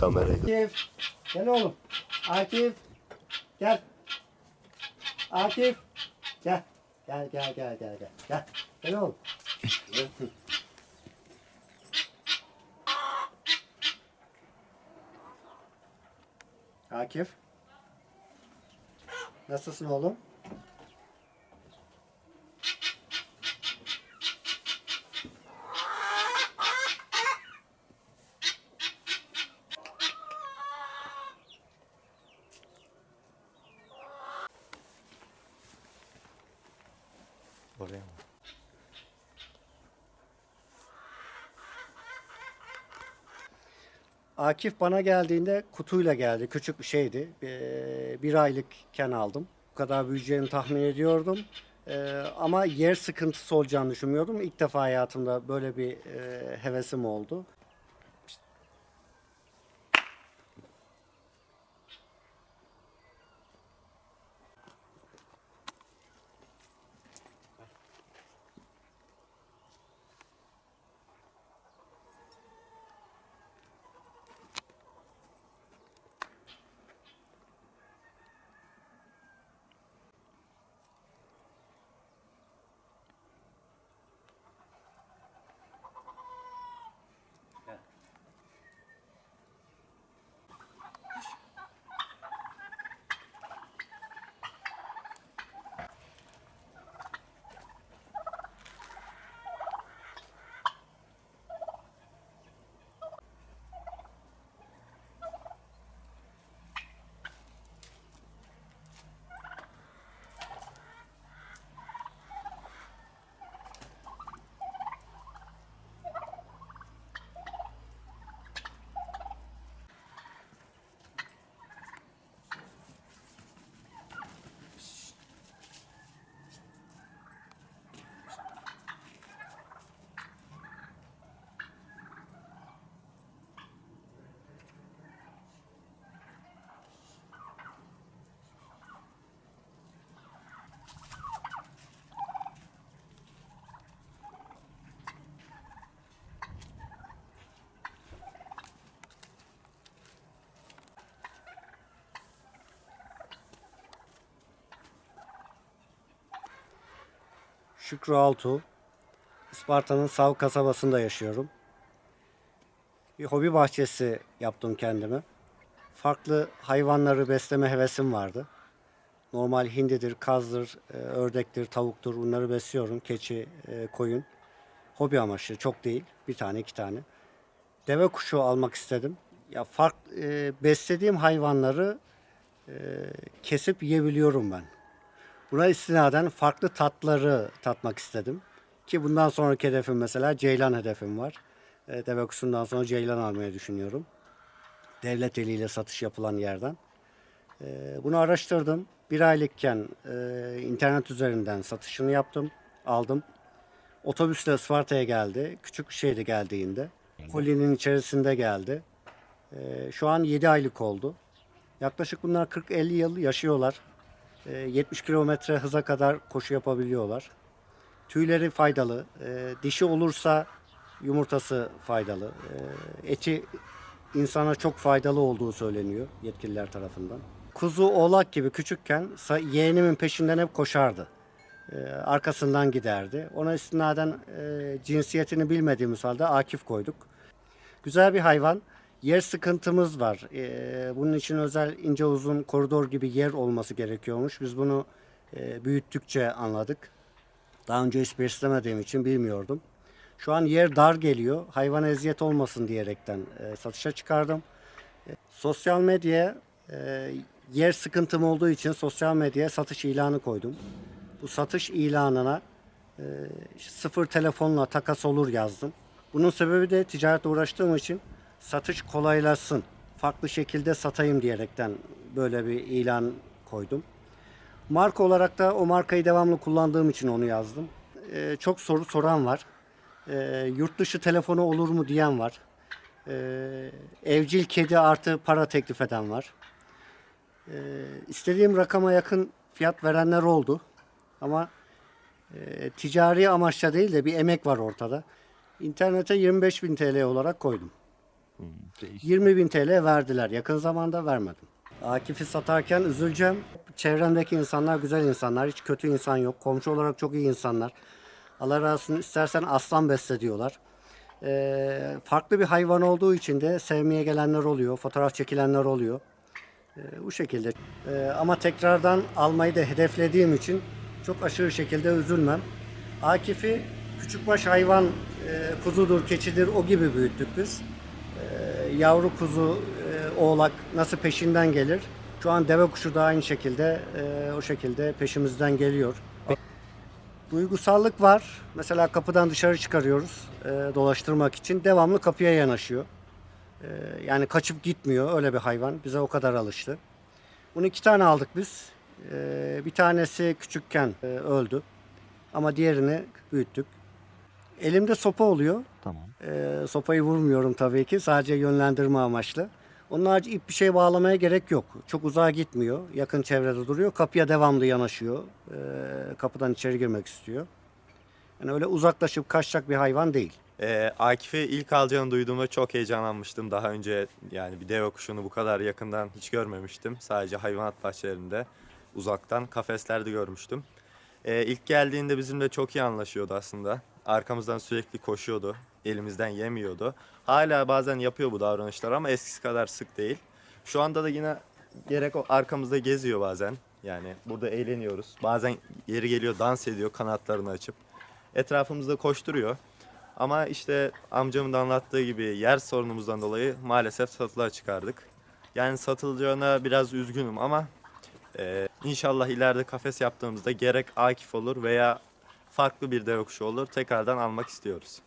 Kamerayı Akif. Gel oğlum. Akif. Gel. Akif. Gel. Gel gel gel gel gel. Gel. Gel oğlum. Akif. Nasılsın oğlum? Akif bana geldiğinde kutuyla geldi. Küçük bir şeydi. Ee, bir aylıkken aldım. Bu kadar büyüyeceğini tahmin ediyordum. Ee, ama yer sıkıntısı olacağını düşünmüyordum. İlk defa hayatımda böyle bir e, hevesim oldu. Şükrü Altuğ. Isparta'nın Sav kasabasında yaşıyorum. Bir hobi bahçesi yaptım kendime. Farklı hayvanları besleme hevesim vardı. Normal hindidir, kazdır, e, ördektir, tavuktur bunları besliyorum. Keçi, e, koyun. Hobi amaçlı çok değil. Bir tane iki tane. Deve kuşu almak istedim. Ya fark e, beslediğim hayvanları kesip yiyebiliyorum ben. Buna istinaden farklı tatları tatmak istedim. Ki bundan sonraki hedefim mesela ceylan hedefim var. E, deve kuşundan sonra ceylan almayı düşünüyorum. Devlet eliyle satış yapılan yerden. E, bunu araştırdım. Bir aylıkken e, internet üzerinden satışını yaptım, aldım. Otobüsle Isparta'ya geldi. Küçük şeydi geldiğinde. Kolinin içerisinde geldi. E, şu an 7 aylık oldu. Yaklaşık bunlar 40-50 yıl yaşıyorlar. E, 70 kilometre hıza kadar koşu yapabiliyorlar. Tüyleri faydalı. E, dişi olursa yumurtası faydalı. E, eti insana çok faydalı olduğu söyleniyor yetkililer tarafından. Kuzu, oğlak gibi küçükken yeğenimin peşinden hep koşardı. Arkasından giderdi. Ona istinaden e, cinsiyetini bilmediğimiz halde Akif koyduk. Güzel bir hayvan. Yer sıkıntımız var. Ee, bunun için özel ince uzun koridor gibi yer olması gerekiyormuş. Biz bunu e, büyüttükçe anladık. Daha önce hiç beslemediğim için bilmiyordum. Şu an yer dar geliyor. Hayvana eziyet olmasın diyerekten e, satışa çıkardım. E, sosyal medyaya yer sıkıntım olduğu için sosyal medyaya satış ilanı koydum. Bu satış ilanına sıfır telefonla takas olur yazdım. Bunun sebebi de ticaretle uğraştığım için satış kolaylaşsın, farklı şekilde satayım diyerekten böyle bir ilan koydum. Marka olarak da o markayı devamlı kullandığım için onu yazdım. Ee, çok soru soran var. Ee, yurt dışı telefonu olur mu diyen var. Ee, evcil kedi artı para teklif eden var. Ee, istediğim rakama yakın fiyat verenler oldu. Ama e, ticari amaçla değil de bir emek var ortada. İnternete 25.000 TL olarak koydum. 20 bin TL verdiler. Yakın zamanda vermedim. Akif'i satarken üzüleceğim. Çevremdeki insanlar güzel insanlar. Hiç kötü insan yok. Komşu olarak çok iyi insanlar. Allah razı olsun istersen aslan besle diyorlar. Ee, farklı bir hayvan olduğu için de sevmeye gelenler oluyor. Fotoğraf çekilenler oluyor. Ee, bu şekilde. Ee, ama tekrardan almayı da hedeflediğim için çok aşırı şekilde üzülmem. Akif'i küçükbaş hayvan e, kuzudur, keçidir o gibi büyüttük biz. Yavru kuzu, e, oğlak nasıl peşinden gelir? Şu an deve kuşu da aynı şekilde e, o şekilde peşimizden geliyor. Duygusallık var. Mesela kapıdan dışarı çıkarıyoruz e, dolaştırmak için. Devamlı kapıya yanaşıyor. Yani kaçıp gitmiyor. Öyle bir hayvan. Bize o kadar alıştı. Bunu iki tane aldık biz. Bir tanesi küçükken öldü. Ama diğerini büyüttük. Elimde sopa oluyor. Tamam. E, sopayı vurmuyorum tabii ki. Sadece yönlendirme amaçlı. Onun harici ip bir şey bağlamaya gerek yok. Çok uzağa gitmiyor. Yakın çevrede duruyor. Kapıya devamlı yanaşıyor. E, kapıdan içeri girmek istiyor. Yani öyle uzaklaşıp kaçacak bir hayvan değil. Ee, Akif'i ilk alacağını duyduğumda çok heyecanlanmıştım. Daha önce yani bir deve kuşunu bu kadar yakından hiç görmemiştim. Sadece hayvanat bahçelerinde uzaktan kafeslerde görmüştüm. Ee, ilk geldiğinde bizimle çok iyi anlaşıyordu aslında. Arkamızdan sürekli koşuyordu. Elimizden yemiyordu. Hala bazen yapıyor bu davranışlar ama eskisi kadar sık değil. Şu anda da yine gerek arkamızda geziyor bazen. Yani burada eğleniyoruz. Bazen yeri geliyor dans ediyor kanatlarını açıp. Etrafımızda koşturuyor. Ama işte amcamın da anlattığı gibi yer sorunumuzdan dolayı maalesef satılığa çıkardık. Yani satılacağına biraz üzgünüm ama e, inşallah ileride kafes yaptığımızda gerek Akif olur veya farklı bir kuşu olur tekrardan almak istiyoruz.